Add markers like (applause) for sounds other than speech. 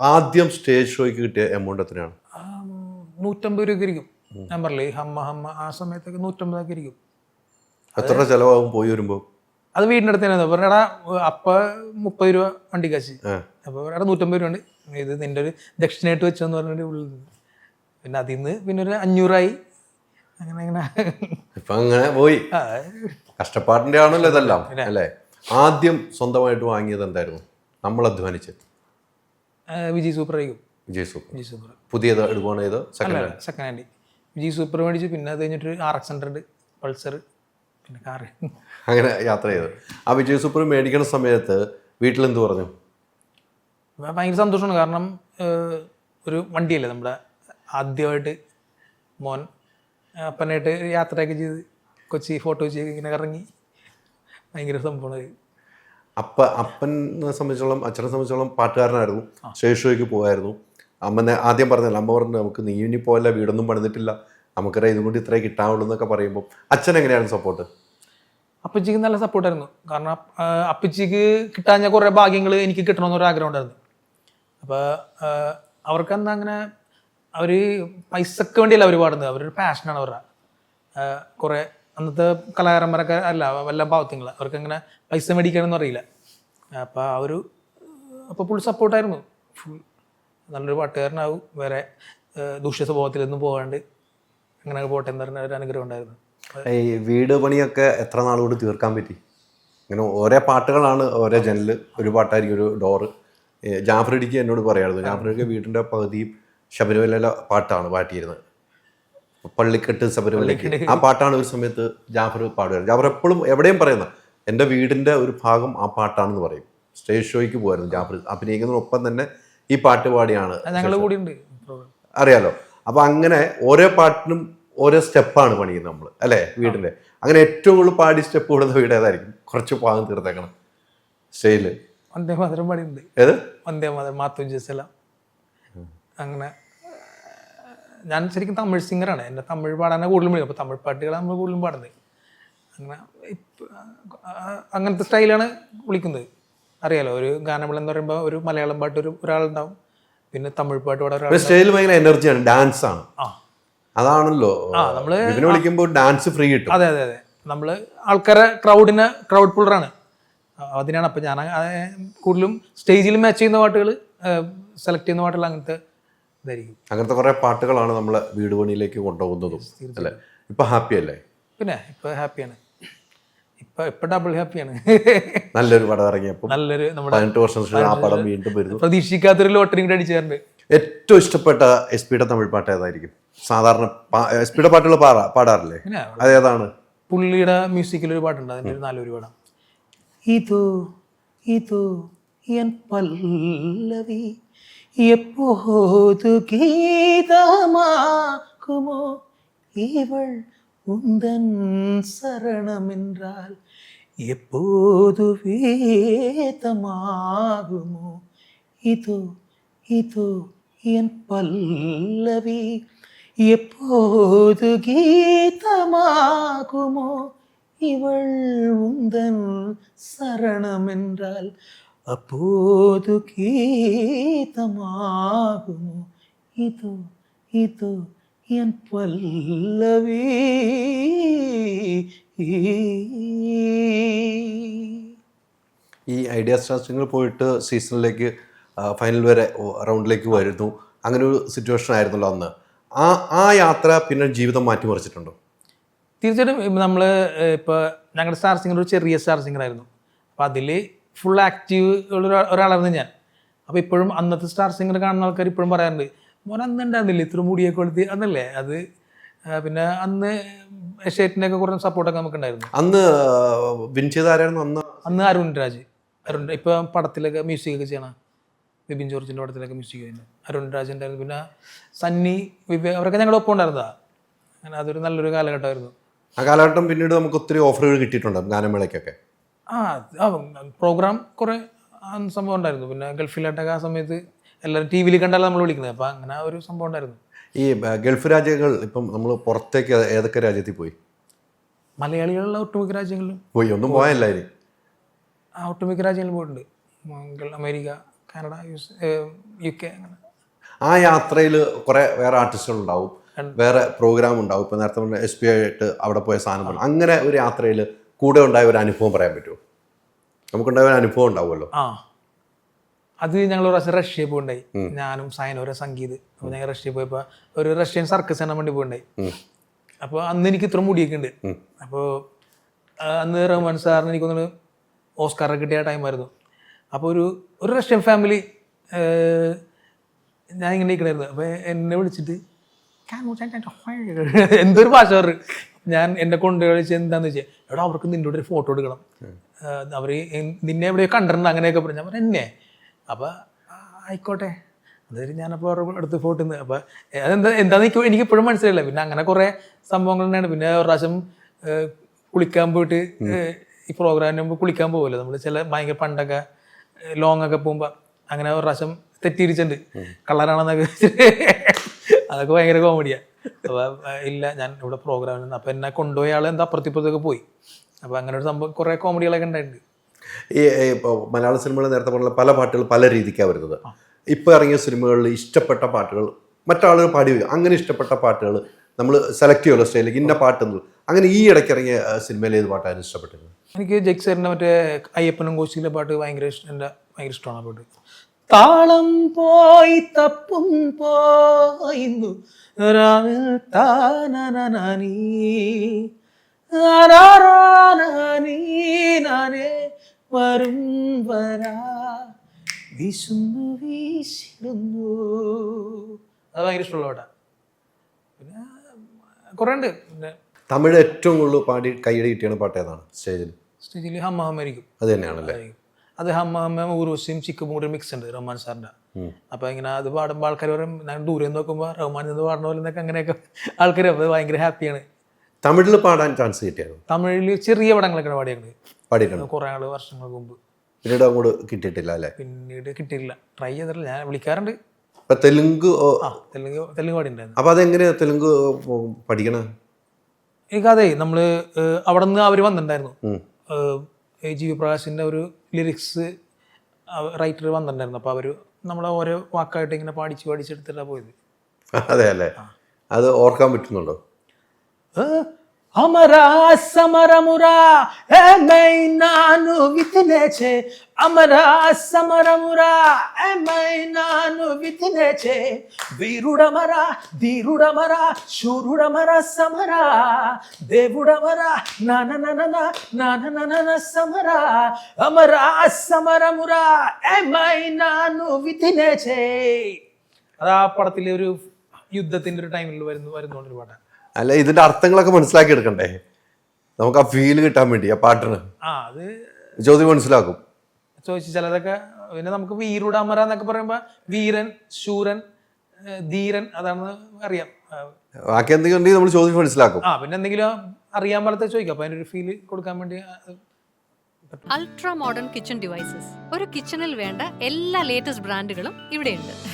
ആദ്യം സ്റ്റേജ് ഷോയ്ക്ക് കിട്ടിയ എമൗണ്ട് എത്രയാണ്? നൂറ്റമ്പത് രൂപ ഇരിക്കും. ഞാൻ പറഞ്ഞില്ലേ ഹമ്മ ഹമ്മ ആ സമയത്തൊക്കെ നൂറ്റമ്പതൊക്കെ ഇരിക്കും. എത്ര ചെലവാകും പോയി വരുമ്പോൾ അത് വീടിന്റെ അടുത്ത് തന്നെ. പറഞ്ഞാ അപ്പ മുപ്പത് രൂപ വണ്ടി കാശ്. അപ്പോൾ അവിടെ നൂറ്റമ്പത് രൂപ ഉണ്ട്. ഇത് നിന്റെ ഒരു ദക്ഷിണയായിട്ട് വെച്ചെന്ന് പറഞ്ഞിട്ട് ഉള്ളിൽ. പിന്നെ അതിൽ നിന്ന് പിന്നെ ഒരു അഞ്ഞൂറായി. അങ്ങനെ അങ്ങനെ. ഇപ്പൊ അങ്ങനെ പോയി. കഷ്ടപ്പാടിന്റെ ആണല്ലോ ഇതെല്ലാം അല്ലേ? ആദ്യം സ്വന്തമായിട്ട് വാങ്ങിയത് എന്തായിരുന്നു? നമ്മൾ അധ്വാനിച്ച് ആ, വിജയ് സൂപ്പർ ആയിരിക്കും. വിജയ് സൂപ്പർ. വിജയ് സൂപ്പർ. പുതിയത് എടുക്കുകയാണ് ചെയ്ത്? Second hand second hand Vijay super മേടിച്ചു പിന്നെ അത് കഴിഞ്ഞിട്ട് ആർ എക്സ് ഹൺഡ്രഡ് പൾസർ പിന്നെ കാർ അങ്ങനെ യാത്ര ചെയ്തു? ആ വിജയ് സൂപ്പർ മേടിക്കുന്ന സമയത്ത് വീട്ടിലെന്ത് പറഞ്ഞു? ഭയങ്കര സന്തോഷമാണ്. കാരണം ഒരു വണ്ടിയല്ലേ നമ്മുടെ ആദ്യമായിട്ട് മോൻ അപ്പനായിട്ട് യാത്രയൊക്കെ ചെയ്ത് കൊച്ചി ഫോട്ടോ ചെയ്ത് ഇങ്ങനെ ഇറങ്ങി. ഭയങ്കര സംഭവമാണ്. അപ്പ അപ്പനെ സംബന്ധിച്ചോളം അച്ഛനെ സംബന്ധിച്ചോളം പാട്ടുകാരനായിരുന്നു. സ്റ്റേജ് ഷോയ്ക്ക് പോകുമായിരുന്നു അമ്മ ആദ്യം പറഞ്ഞില്ല അമ്മ പറഞ്ഞു നമുക്ക് നീ ഇനി പോയല്ല വീടൊന്നും പണിതിട്ടില്ല. നമുക്കറിയാം ഇതും കൊണ്ട് ഇത്രേ കിട്ടാവുള്ളൂ എന്നൊക്കെ പറയുമ്പോൾ അച്ഛൻ എങ്ങനെയാണ് സപ്പോർട്ട് അപ്പച്ചിക്ക് നല്ല സപ്പോർട്ടായിരുന്നു കാരണം അപ്പ- അപ്പച്ചിക്ക് കിട്ടാഞ്ഞ കുറേ ഭാഗ്യങ്ങൾ എനിക്ക് കിട്ടണമെന്നൊരു ആഗ്രഹം ഉണ്ടായിരുന്നു അപ്പോൾ അവർക്ക് എന്താ അങ്ങനെ അവർ പൈസക്ക് വേണ്ടിയല്ല അവർ പാടുന്നത്. അവരൊരു പാഷനാണ് അവരുടെ. കുറേ അന്നത്തെ കലാകാരന്മാരൊക്കെ അല്ല വല്ല പാവത്തിങ്ങൾ അവർക്ക് അങ്ങനെ പൈസ മേടിക്കാനൊന്നും അറിയില്ല. അപ്പോൾ ആ ഒരു അപ്പോൾ ഫുൾ സപ്പോർട്ടായിരുന്നു ഫുൾ നല്ലൊരു പാട്ടുകാരനാവും. വേറെ ദൂഷ്യ സ്വഭാവത്തിലൊന്നും പോകാണ്ട് അങ്ങനെ പോട്ടെ എന്ന് പറഞ്ഞ ഒരു അനുഗ്രഹം ഉണ്ടായിരുന്നു. ഈ വീട് പണിയൊക്കെ എത്ര നാൾ കൊണ്ട് തീർക്കാൻ പറ്റി? ഇങ്ങനെ ഓരോ പാട്ടുകളാണ് ഓരോ ജനൽ ഒരു പാട്ടായിരിക്കും ഒരു ഡോറ് ജാഫ്രഡിക്ക് എന്നോട് പറയായിരുന്നു ജാഫ്രഡിക്ക് വീടിന്റെ പകുതിയും ശബരിമലയിലെ പാട്ടാണ് പാട്ടിയിരുന്നത്. പള്ളിക്കെട്ട് ശബരിമലയ്ക്ക്. ആ പാട്ടാണ് ഒരു സമയത്ത് ജാഫർ പാടുകയാണ് ജാഫർ എപ്പോഴും എവിടെയും പറയുന്ന എന്റെ വീടിന്റെ ഒരു ഭാഗം ആ പാട്ടാണെന്ന് പറയും. സ്റ്റേജ് ഷോയ്ക്ക് പോകുമായിരുന്നു ജാഫർ. അഭിനയിക്കുന്നതിനൊപ്പം തന്നെ ഈ പാട്ട് പാടിയാണ് അറിയാലോ? അപ്പൊ അങ്ങനെ ഓരോ പാട്ടിനും ഓരോ സ്റ്റെപ്പാണ് പണിയുന്നത് നമ്മൾ അല്ലേ? വീടിന്റെ അങ്ങനെ ഏറ്റവും കൂടുതൽ പാടി സ്റ്റെപ്പ് കൂടുന്ന വീട് ഏതായിരിക്കും? കുറച്ച് പാകം തീർത്തേക്കണം. സ്റ്റേജിൽ വന്ദേ മാതരം പാടിയുണ്ട് ഏത്? വന്ദേ മാതരം മാത്തു ജസല അങ്ങനെ. ഞാൻ ശരിക്കും തമിഴ് സിംഗറാണ് എന്റെ തമിഴ് പാടാനാണ് കൂടുതലും വിളിക്കും. അപ്പോൾ തമിഴ് പാട്ടുകളാണ് നമ്മൾ കൂടുതലും പാടുന്നത്. അങ്ങനെ അങ്ങനത്തെ സ്റ്റൈലാണ് വിളിക്കുന്നത്. അറിയാലോ ഒരു ഗാനമേള എന്ന് പറയുമ്പോൾ ഒരു മലയാളം പാട്ട് ഒരു ഒരാളുണ്ടാവും. പിന്നെ തമിഴ് പാട്ട് പാടാൻ സ്റ്റൈൽ ഭയങ്കര എനർജിയാണ് ഡാൻസ് ആണ്. ആ. അതാണല്ലോ നമ്മൾ വിളിക്കുമ്പോൾ ഡാൻസ് ഫ്രീ കിട്ടും. അതെ അതെ അതെ. നമ്മൾ ആൾക്കാരെ ക്രൗഡിന് ക്രൗഡ് പുള്ളറാണ് അതിനാണ്. അപ്പം ഞാൻ കൂടുതലും സ്റ്റേജിൽ മാച്ച് ചെയ്യുന്ന പാട്ടുകൾ സെലക്ട് ചെയ്യുന്ന പാട്ടുകൾ അങ്ങനത്തെ ഇതായിരിക്കും. അങ്ങനത്തെ കുറെ പാട്ടുകളാണ് നമ്മളെ വീട് പണിയിലേക്ക് കൊണ്ടുപോകുന്നതും അല്ലേ? ഇപ്പൊ ഹാപ്പി അല്ലേ? പിന്നെ ഇപ്പൊ ഹാപ്പിയാണ്. ഇപ്പൊ ഇപ്പൊ ഡബിൾ ഹാപ്പിയാണ്. നല്ലൊരു പടം ഇറങ്ങിയപ്പോൾ നല്ലൊരു നമ്മുടെ പതിനെട്ട് വർഷം ശേഷം ആ പടം വീണ്ടും വരുന്നു. പ്രതീക്ഷിക്കാത്തൊരു ലോട്ടറി കൂടെ അടിച്ചാറുണ്ട് ഏറ്റവും ഇഷ്ടപ്പെട്ട എസ് പിയുടെ തമിഴ് പാട്ട് ഏതായിരിക്കും? സാധാരണ എസ് പിയുടെ പാട്ടുകൾ പാടാ പാടാറില്ലേ? അതേതാണ് പുള്ളിയുടെ മ്യൂസിക്കിൽ ഒരു പാട്ടുണ്ട്. അതിന്റെ ഒരു നാലൊരു പാടാം. ഇതു ഇതു എൻ പല്ലവി எப்போது கீதமாகுமோ இவள் உந்தன் சரணம் என்றால் எப்போது வேதமாகுமோ? இதோ இதோ என் பல்லவி எப்போது கீதமாகுமோ? இவள் உந்தன் சரணம் என்றால் അപ്പോതു ഗീതമാകുമോ? ഇതു ഇതു എൻ പല്ലവി ഈ ഐഡിയ സ്റ്റാർ പോയിട്ട് സീസണിലേക്ക് ഫൈനൽ വരെ റൗണ്ടിലേക്ക് വരുന്നു. അങ്ങനെ ഒരു സിറ്റുവേഷൻ ആയിരുന്നല്ലോ അന്ന്. ആ ആ യാത്ര പിന്നെ ജീവിതം മാറ്റിമറിച്ചിട്ടുണ്ടോ തീർച്ചയായിട്ടും നമ്മൾ ഇപ്പോൾ ഞങ്ങളുടെ സ്റ്റാർ സിംഗർ ഒരു ചെറിയ സ്റ്റാർ സിംഗർ ആയിരുന്നു. അപ്പോൾ അതിൽ ഫുൾ ആക്റ്റീവ് ഉള്ള ഒരാ- ഒരാളായിരുന്നു ഞാൻ. അപ്പോൾ ഇപ്പോഴും അന്നത്തെ സ്റ്റാർ സിംഗർ കാണുന്ന ആൾക്കാർ ഇപ്പോഴും പറയാറുണ്ട് മോൻ അന്ന് ഉണ്ടായിരുന്നില്ല ഇത്ര മുടിയൊക്കെ കൊളുത്തി? അന്നല്ലേ? അത് പിന്നെ അന്ന് ഷേറ്റിനൊക്കെ കുറച്ച് സപ്പോർട്ടൊക്കെ നമുക്ക് ഉണ്ടായിരുന്നു അന്ന് വിൻ അന്ന്? അന്ന് അരുൺ രാജ്. അരുൺ ഇപ്പോൾ പടത്തിലൊക്കെ മ്യൂസിക് ഒക്കെ ചെയ്യണം വിപിൻ ജോർജിന്റെ പടത്തിലൊക്കെ മ്യൂസിക് ചെയ്യുന്നത് അരുൺ രാജ് ഉണ്ടായിരുന്നു. പിന്നെ സണ്ണി വിവേ അവരൊക്കെ ഞങ്ങളുടെ ഒപ്പം ഉണ്ടായിരുന്നതാ. അങ്ങനെ അതൊരു നല്ലൊരു കാലഘട്ടമായിരുന്നു. ആ കാലഘട്ടം പിന്നീട് നമുക്ക് ഒത്തിരി ഓഫറുകൾ കിട്ടിയിട്ടുണ്ട് ഗാനമേളയ്ക്കൊക്കെ. ആ പ്രോഗ്രാം കുറേ സംഭവം ഉണ്ടായിരുന്നു. പിന്നെ ഗൾഫിലായിട്ടൊക്കെ ആ സമയത്ത് എല്ലാവരും ടി വിയിൽ കണ്ടാലും നമ്മൾ വിളിക്കുന്നത് അപ്പം അങ്ങനെ ഒരു സംഭവം ഉണ്ടായിരുന്നു. ഈ ഗൾഫ് രാജ്യങ്ങൾ ഇപ്പം നമ്മൾ പുറത്തേക്ക് ഏതൊക്കെ രാജ്യത്തിൽ പോയി? മലയാളികളുള്ള ഒട്ടുമിക്ക രാജ്യങ്ങളിലും പോയി. ഒന്നും പോയല്ല ഇനി ആ ഒട്ടുമിക്ക രാജ്യങ്ങളിലും പോയിട്ടുണ്ട്. അമേരിക്ക കാനഡ യു കെ അങ്ങനെ. ആ യാത്രയിൽ കുറെ വേറെ ആർട്ടിസ്റ്റുകൾ ഉണ്ടാവും. വേറെ പ്രോഗ്രാം ഉണ്ടാവും. ഇപ്പം നേരത്തെ എസ് പി ആയിട്ട് അവിടെ പോയ സാധനം അങ്ങനെ ഒരു യാത്രയിൽ കൂടെ ഉണ്ടായ ഒരു അനുഭവം പറയാൻ പറ്റുമോ? നമുക്കുണ്ടായ ഒരു അനുഭവം ഉണ്ടാവുമല്ലോ. ആ. അത് ഞങ്ങൾ ഒരു പ്രാവശ്യം റഷ്യയിൽ പോയിണ്ടായി. ഞാനും ഒരു സംഗീത്. അപ്പോൾ ഞങ്ങൾ റഷ്യയിൽ പോയപ്പോൾ ഒരു റഷ്യൻ സർക്കസ് കാണാൻ വേണ്ടി പോയിണ്ടായി. അപ്പോൾ അന്ന് എനിക്ക് ഇത്ര മുടിയൊക്കെ ഉണ്ട് അപ്പോൾ അന്ന് റഹ്മാൻ സാറിന് എനിക്കൊന്ന് ഓസ്കാറൊക്കെ കിട്ടിയ ടൈമായിരുന്നു അപ്പോൾ ഒരു ഒരു റഷ്യൻ ഫാമിലി ഞാൻ ഇങ്ങനെ ഇരിക്കണായിരുന്നു. അപ്പോൾ എന്നെ വിളിച്ചിട്ട് (laughs) എന്തൊരു ഭാഷ പറഞ്ഞു. ഞാൻ എന്നെ കൊണ്ട് കളിച്ച് എന്താന്ന് വെച്ചാൽ എടാ അവർക്ക് നിന്നോട് ഒരു ഫോട്ടോ എടുക്കണം. അവർ നിന്നെ എവിടെയോ കണ്ടിട്ടുണ്ട് അങ്ങനെയൊക്കെ പറഞ്ഞു. ഞാൻ പറഞ്ഞു എന്നെ? അപ്പോൾ ആയിക്കോട്ടെ. അതായത് ഞാനപ്പോൾ അവരുടെ അടുത്ത് ഫോട്ടോ നിന്ന് അപ്പോൾ അതെന്താ എന്താണെന്ന് എനിക്ക് എനിക്ക് ഇപ്പോഴും മനസ്സിലായില്ല. പിന്നെ അങ്ങനെ കുറേ സംഭവങ്ങൾ തന്നെയാണ്. പിന്നെ ഒരു പ്രാവശ്യം കുളിക്കാൻ പോയിട്ട് ഈ പ്രോഗ്രാമിന് മുമ്പ് കുളിക്കാൻ പോകുമല്ലോ നമ്മൾ ചില ഭയങ്കര പണ്ടൊക്കെ ലോങ് ഒക്കെ പോകുമ്പോൾ അങ്ങനെ ഒരു പ്രാവശ്യം തെറ്റിയിരിച്ചിട്ടുണ്ട്. കളറാണെന്നൊക്കെ വെച്ചിട്ട്. അതൊക്കെ ഭയങ്കര കോമഡിയാണ് ഇല്ല ഞാൻ ഇവിടെ പ്രോഗ്രാമിൽ നിന്ന് അപ്പോൾ എന്നെ കൊണ്ടുപോയ ആൾ എന്താ അപ്പുറത്തിപ്പുറത്തൊക്കെ പോയി. അപ്പോൾ അങ്ങനെ ഒരു സംഭവം കുറേ കോമഡികളൊക്കെ ഉണ്ടായിട്ടുണ്ട്. ഈ ഇപ്പോൾ മലയാള സിനിമകൾ നേരത്തെ പറഞ്ഞ പല പാട്ടുകൾ പല രീതിക്കാണ് വരുന്നത്. ഇപ്പോൾ ഇറങ്ങിയ സിനിമകളിൽ ഇഷ്ടപ്പെട്ട പാട്ടുകൾ മറ്റാളുകൾ പാടി വരും. അങ്ങനെ ഇഷ്ടപ്പെട്ട പാട്ടുകൾ നമ്മൾ സെലക്ട് ചെയ്യുമല്ലോ സ്റ്റൈലിലേക്ക് ഇന്ന പാട്ടെന്ന് അങ്ങനെ ഈ ഇടയ്ക്ക് ഇറങ്ങിയ സിനിമയിൽ ഏത് പാട്ടായിരുന്നു ഇഷ്ടപ്പെട്ടത്? എനിക്ക് ജക്സറിന്റെ മറ്റേ അയ്യപ്പനും കോശിയിലെ പാട്ട് ഭയങ്കര ഇഷ്ടം എന്റെ ഭയങ്കര ഇഷ്ടമാണ് ആ പാട്ട്. താളം പോയി തപ്പും പോയിന്നു. രാവിൽ ആരാരാനീ നാനേ വരും വരാ. വിശുന്നു വീശിടുന്നു. അത് ഭയങ്കര ഇഷ്ടമുള്ള പാട്ടാ. പിന്നെ കുറേ ഉണ്ട് പിന്നെ തമിഴ് ഏറ്റവും കൂടുതൽ പാടി കൈയടി കിട്ടിയാണ് പാട്ട് ഏതാണ്? സ്റ്റേജിൽ സ്റ്റേജിൽ ഹമ്മ ഹമ്മരിക്കും അത് തന്നെയാണല്ലേ? അത് ഹമ്മ ഹമ്മ ഊർവശിയും ചിക്കും കൂടി മിക്സ് ഉണ്ട് റഹ്മാൻ സാറിന്റെ അപ്പോൾ ഇങ്ങനെ അത് പാടുമ്പോൾ ആൾക്കാർ പറയും ഞാൻ ദൂരെ നോക്കുമ്പോൾ റഹ്മാൻ നിന്ന് പാടുന്ന പോലെ എന്നൊക്കെ അങ്ങനെയൊക്കെ (laughs) ആൾക്കാർ അപ്പോൾ ഭയങ്കര ഹാപ്പിയാണ് തമിഴിൽ പാടാൻ ചാൻസ് കിട്ടിയത് തമിഴിൽ ചെറിയ പടങ്ങളൊക്കെ പാടിയാണ് പാടിയിട്ടുണ്ട് കുറേ ആൾ വർഷങ്ങൾക്ക് മുമ്പ്. പിന്നീട് അങ്ങോട്ട് കിട്ടിയിട്ടില്ല അല്ലേ? പിന്നീട് കിട്ടിയില്ല ട്രൈ ചെയ്തിട്ടില്ല. ഞാൻ വിളിക്കാറുണ്ട്. തെലുങ്ക് തെലുങ്ക് തെലുങ്ക് പാടിണ്ടായിരുന്നു അപ്പൊ അതെങ്ങനെയാ തെലുങ്ക് പഠിക്കണേ? എനിക്ക് അതെ നമ്മൾ അവിടെ നിന്ന് അവർ വന്നിട്ടുണ്ടായിരുന്നു. ജി വി പ്രകാശിന്റെ ഒരു ലിറിക്സ് റൈറ്റർ വന്നിട്ടുണ്ടായിരുന്നു. അപ്പോൾ അവർ നമ്മളെ ഓരോ വാക്കായിട്ട് ഇങ്ങനെ പാടിച്ച് പാടിച്ചെടുത്തിട്ടാണ് പോയത്. അതെ അല്ലേ? അത് ഓർക്കാൻ പറ്റുന്നുണ്ടോ? అమరా సమరమురా ఏమై నాను వితినేచే అమరా సమరమురా ఏమై నాను వితినేచే వీరుడమరా ధీరుడమరా శూరుడమరా సమరా దేవుడమరా నానననన నానననన సమరా అమరా సమరమురా ఏమై నాను വിധിനേച്ചേ അത് ആ പടത്തിലെ ഒരു യുദ്ധത്തിന്റെ ഒരു ടൈമിൽ വരുന്നു വരുന്നോണ്ടൊരു പാട്ടാണ് അല്ല ഇതിന്റെ അർത്ഥങ്ങളൊക്കെ മനസ്സിലാക്കി എടുക്കണ്ടേ നമുക്ക് ആ ഫീൽ കിട്ടാൻ വേണ്ടി ആ പാട്ടിന് ആ അത് ജ്യോതി മനസ്സിലാക്കും. ചോദിച്ചു ചിലതൊക്കെ പിന്നെ നമുക്ക് വീരുടാമര എന്നൊക്കെ പറയുമ്പോൾ വീരൻ ശൂരൻ ധീരൻ അതാണെന്ന് അറിയാം. ബാക്കി എന്തെങ്കിലും ഉണ്ടെങ്കിൽ നമ്മൾ ചോദിച്ച് മനസ്സിലാക്കും. ആ പിന്നെ എന്തെങ്കിലും അറിയാൻ പാടത്തെ ചോദിക്കാം. അപ്പൊ അതിനൊരു ഫീൽ കൊടുക്കാൻ വേണ്ടി അൾട്രാ മോഡേൺ കിച്ചൺ ഡിവൈസസ് ഒരു കിച്ചണിൽ വേണ്ട എല്ലാ ലേറ്റസ്റ്റ് ബ്രാൻഡുകളും ഇവിടെയുണ്ട്.